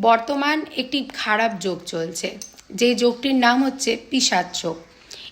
বর্তমান একটি খারাপ যোগ চলছে। যে যোগটির নাম হচ্ছে পিসাদ যোগ।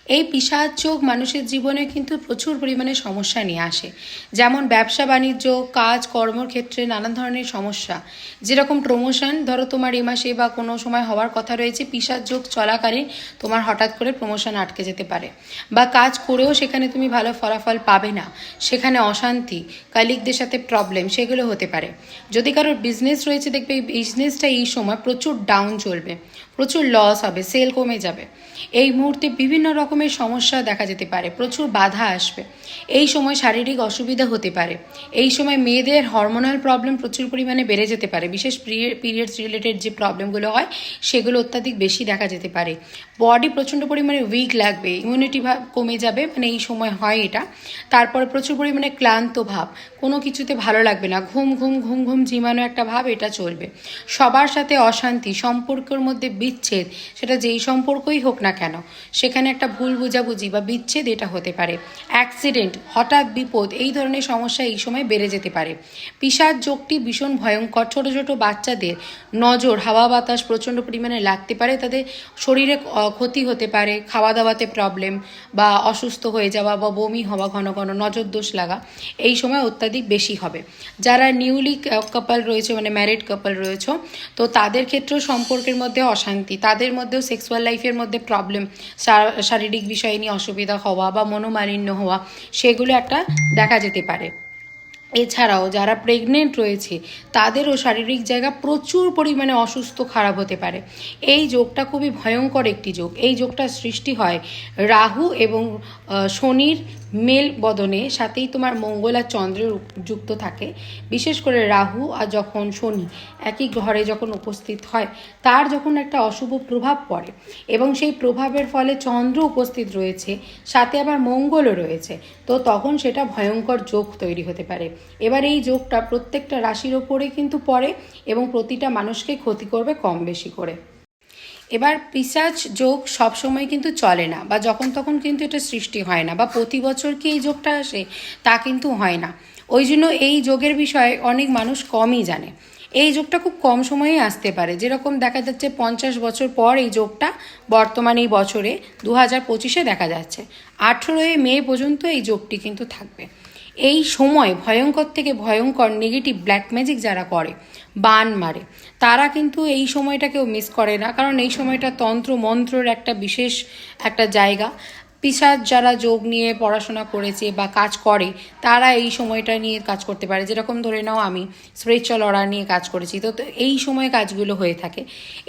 এই পিসাদ চোখ মানুষের জীবনে কিন্তু প্রচুর পরিমাণে সমস্যা নিয়ে আসে। যেমন ব্যবসা, বাণিজ্য, কাজ, কর্মর ক্ষেত্রে নানান ধরনের সমস্যা। যেরকম প্রমোশন ধরো তোমার এ মাসে বা কোনো সময় হওয়ার কথা রয়েছে পিসাদ যোগ চলাকালীন তোমার হঠাৎ করে প্রমোশন আটকে যেতে পারে। বা কাজ করেও সেখানে তুমি ভালো ফলাফল পাবে না। সেখানে অশান্তি কালিকদের সাথে প্রবলেম সেগুলো হতে পারে। যদি কারোর বিজনেস রয়েছে, দেখবে এই বিজনেসটা এই সময় প্রচুর ডাউন চলবে, প্রচুর লস হবে সেল কমে যাবে। এই মুহূর্তে বিভিন্ন রকমের সমস্যা দেখা যেতে পারে, প্রচুর বাধা আসবে। এই সময় শারীরিক অসুবিধা হতে পারে। এই সময় মেয়েদের হরমোনাল প্রবলেম প্রচুর পরিমাণে বেড়ে যেতে পারে। বিশেষ পিরিয়ডস রিলেটেড যে প্রবলেমগুলো হয়, সেগুলো অত্যাধিক বেশি দেখা যেতে পারে। বডি প্রচণ্ড পরিমাণে উইক লাগবে ইমিউনিটি ভাব কমে যাবে মানে এই সময় হয় এটা। তারপরে প্রচুর পরিমাণে ক্লান্ত ভাব, কোনো কিছুতে ভালো লাগবে না, ঘুম ঘুম ঘুম ঘুম ঝিমানো একটা ভাব, এটা চলবে। সবার সাথে অশান্তি, সম্পর্কের মধ্যে বিচ্ছেদ, সেটা যেই সম্পর্কই হোক না কেন, সেখানে একটা ভুল বুঝাবুঝি বা বিচ্ছেদ এটা হতে পারে। অ্যাক্সিডেন্ট হঠাৎ বিপদ, এই ধরনের সমস্যা এই সময় বেড়ে যেতে পারে। পিসার যোগটি ভীষণ ভয়ঙ্কর। ছোট ছোট বাচ্চাদের নজর, হাওয়া বাতাস প্রচণ্ড পরিমাণে লাগতে পারে। তাদের শরীরে ক্ষতি হতে পারে খাওয়া দাওয়াতে প্রবলেম বা অসুস্থ হয়ে যাওয়া বা বমি হওয়া, ঘন ঘন নজর দোষ লাগা, এই সময় অত্যাধিক বেশি হবে। যারা নিউলি কাপল রয়েছে মানে ম্যারিড কাপল রয়েছে, তো তাদের ক্ষেত্রেও সম্পর্কের মধ্যে অশান্তি, তাদের মধ্যেও সেক্সুয়াল লাইফের মধ্যে প্রবলেম শারীরিক বিষয় নিয়ে অসুবিধা হওয়া বা মনোমালিন্য হওয়া সেগুলো একটা দেখা যেতে পারে। এছাড়াও যারা প্রেগনেন্ট রয়েছে, তাদেরও শারীরিক জায়গা প্রচুর পরিমাণে অসুস্থ, খারাপ হতে পারে। এই যোগটা খুবই ভয়ঙ্কর একটি যোগ। এই যোগটা সৃষ্টি হয় রাহু এবং শনির মেল বদনে, সাথেই তোমার মঙ্গল আর চন্দ্রের যুক্ত থাকে। বিশেষ করে রাহু আর যখন শনি একই ঘরে যখন উপস্থিত হয়, তার যখন একটা অশুভ প্রভাব পড়ে এবং সেই প্রভাবের ফলে চন্দ্র উপস্থিত রয়েছে, সাথে আবার মঙ্গলও রয়েছে। তো তখন সেটা ভয়ঙ্কর যোগ তৈরি হতে পারে। এবার এই যোগটা প্রত্যেকটা রাশির ওপরে কিন্তু পড়ে এবং প্রতিটা মানুষকে ক্ষতি করবে কম বেশি করে। এবার পিসাচ যোগ সবসময় কিন্তু চলে না বা যখন তখন কিন্তু এটা সৃষ্টি হয় না বা প্রতি বছর কি এই যোগটা আসে তা কিন্তু হয় না। ওই জন্য এই যোগের বিষয়ে অনেক মানুষ কমই জানে। এই যোগটা খুব কম সময়ে আসতে পারে। যেরকম দেখা যাচ্ছে পঞ্চাশ বছর পর এই যোগটা বর্তমান এই বছরে দু হাজার পঁচিশে দেখা যাচ্ছে। আঠেরোই মে পর্যন্ত এই যোগটি কিন্তু থাকবে। এই সময় ভয়ঙ্কর থেকে ভয়ঙ্কর নেগেটিভ ব্ল্যাক ম্যাজিক যারা করে, বান মারে, তারা কিন্তু এই সময়টাকেও মিস করে না। কারণ এই সময়টা তন্ত্র মন্ত্রর একটা বিশেষ একটা জায়গা। পিসাজ যারা যোগ নিয়ে পড়াশোনা করেছে বা কাজ করে, তারা এই সময়টা নিয়ে কাজ করতে পারে। যেরকম ধরে নাও আমি স্পিরিচুয়াল অর্ডার নিয়ে কাজ করেছি, তো এই সময় কাজগুলো হয়ে থাকে।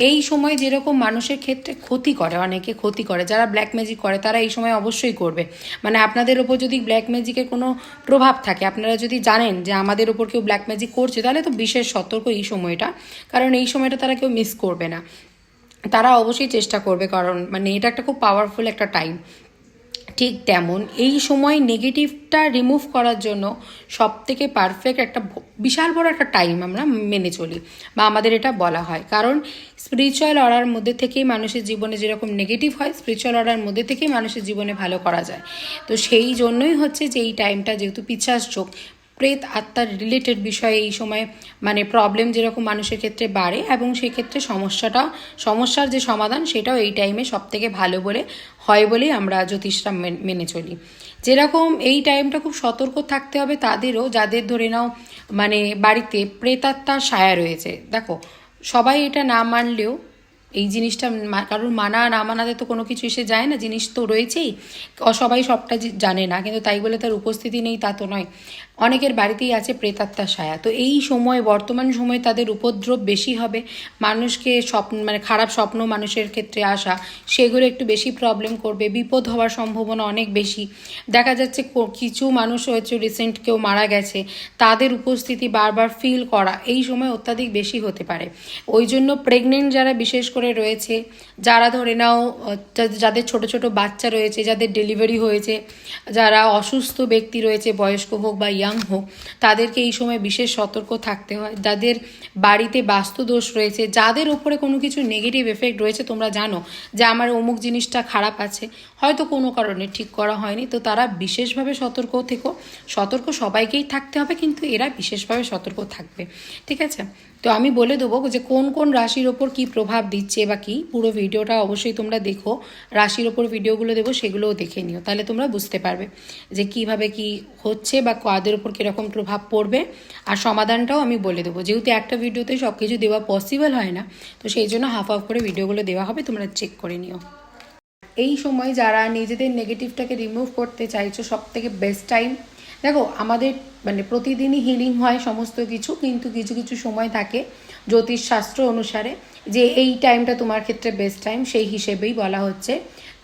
এই সময় যেরকম মানুষের ক্ষেত্রে ক্ষতি করে, অনেকে ক্ষতি করে, যারা ব্ল্যাক ম্যাজিক করে, তারা এই সময় অবশ্যই করবে। মানে আপনাদের ওপর যদি ব্ল্যাক ম্যাজিকের কোনো প্রভাব থাকে, আপনারা যদি জানেন যে আমাদের ওপর কেউ ব্ল্যাক ম্যাজিক করছে, তাহলে তো বিশেষ সতর্ক এই সময়টা, কারণ এই সময়টা তারা কেউ মিস করবে না। তারা অবশ্যই চেষ্টা করবে, কারণ মানে এটা একটা খুব পাওয়ারফুল একটা টাইম ঠিক তেমন। এই সময় নেগেটিভটা রিমুভ করার জন্য সব থেকে পারফেক্ট একটা বিশাল বড় একটা টাইম আমরা মেনে চলি বা আমাদের এটা বলা হয়। কারণ স্পিরিচুয়াল অর্ডার মধ্যে থেকেই মানুষের জীবনে যেরকম নেগেটিভ হয় স্পিরিচুয়াল অর্ডার মধ্যে থেকেই মানুষের জীবনে ভালো করা যায়। তো সেই জন্যই হচ্ছে যে এই টাইমটা যেহেতু পিছাস যোগ প্রেত আত্মার রিলেটেড বিষয়ে এই সময় মানে প্রবলেম যেরকম মানুষের ক্ষেত্রে বাড়ে এবং সেক্ষেত্রে সমস্যাটা, সমস্যার যে সমাধান সেটাও এই টাইমে সব থেকে ভালো বলে, হয় বলেই আমরা জ্যোতিষরা মেন- চলি। যেরকম এই টাইমটা খুব সতর্ক থাকতে হবে তাদেরও, যাদের ধরে নাও মানে বাড়িতে প্রেতাত্মার সায়া রয়েছে। দেখো, সবাই এটা না মানলেও এই জিনিসটা কারোর মানা না মানাতে তো কোনো কিছু এসে যায় না, জিনিস তো রয়েছেই। সবাই সবটা জানে না, কিন্তু তাই বলে তার উপস্থিতি নেই তা তো নয়। অনেকের বাড়িতেই আছে প্রেতাত্মা ছায়া। তো এই সময়, বর্তমান সময়ে তাদের উপদ্রব বেশি হবে। মানুষকে স্বপ্ন মানে খারাপ স্বপ্ন মানুষের ক্ষেত্রে আসা, সেগুলো একটু বেশি প্রবলেম করবে। বিপদ হওয়ার সম্ভাবনা অনেক বেশি। দেখা যাচ্ছে কিছু মানুষ হয়েছে রিসেন্ট কেউ মারা গেছে, তাদের উপস্থিতি বারবার ফিল করা, এই সময় অত্যাধিক বেশি হতে পারে। ওই জন্য প্রেগনেন্ট যারা বিশেষ করে রয়েছে। যারা ধরে নাও যাদের ছোট ছোট বাচ্চা রয়েছে, যাদের ডেলিভারি হয়েছে, যারা অসুস্থ ব্যক্তি রয়েছে, বয়স্ক হোক বা ইয়াং হোক, তাদেরকে এই সময় বিশেষ সতর্ক থাকতে হয়। যাদের বাড়িতে বাস্তু দোষ রয়েছে, যাদের উপরে কোনো কিছু নেগেটিভ এফেক্ট রয়েছে, তোমরা জানো যে আমার অমুক জিনিসটা খারাপ আছে, হয়তো কোনো কারণে ঠিক করা হয়নি, তো তারা বিশেষভাবে সতর্ক থেকো। সতর্ক সবাইকেই থাকতে হবে, কিন্তু এরা বিশেষভাবে সতর্ক থাকবে। ঠিক আছে? তো আমি বলে দেবো যে কোন কোন রাশির ওপর কি প্রভাব দিচ্ছে বা কি, পুরো ভিডিওটা অবশ্যই তোমরা দেখো। রাশির ওপর ভিডিওগুলো দেবো, সেগুলোও দেখে নিও। তাহলে তোমরা বুঝতে পারবে যে কীভাবে কি হচ্ছে বা কাদের ওপর কীরকম প্রভাব পড়বে। আর সমাধানটাও আমি বলে দেবো। যেহেতু একটা ভিডিওতে সব কিছু দেওয়া পসিবল হয় না, তো সেই জন্য হাফ হাফ করে ভিডিওগুলো দেওয়া হবে, তোমরা চেক করে নিও। এই সময় যারা নিজেদের নেগেটিভটাকে রিমুভ করতে চাইছো সব থেকে বেস্ট টাইম দেখো, আমাদের মানে প্রতিদিনই হিলিং হয় সমস্ত কিছু, কিন্তু কিছু কিছু সময় থাকে জ্যোতিষশাস্ত্র অনুসারে যে এই টাইমটা তোমার ক্ষেত্রে বেস্ট টাইম সেই হিসেবেই বলা হচ্ছে।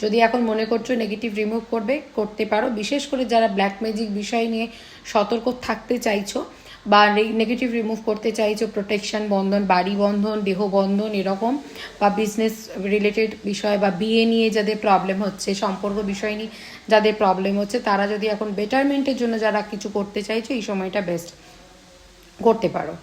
যদি এখন মনে করছ নেগেটিভ রিমুভ করবে, করতে পারো। বিশেষ করে যারা ব্ল্যাক ম্যাজিক বিষয় নিয়ে সতর্ক থাকতে চাইছো বা নেগেটিভ রিমুভ করতে চাইছো প্রোটেকশন বন্ধন, বাড়ি বন্ধন, দেহ বন্ধন, এরকম, বা বিজনেস রিলেটেড বিষয় বা বিয়ে নিয়ে যাদের প্রবলেম হচ্ছে, সম্পর্ক বিষয় নিয়ে যাদের প্রবলেম হচ্ছে, তারা যদি এখন বেটারমেন্টের জন্য যারা কিছু করতে চাইছো, এই সময়টা বেস্ট করতে পারো।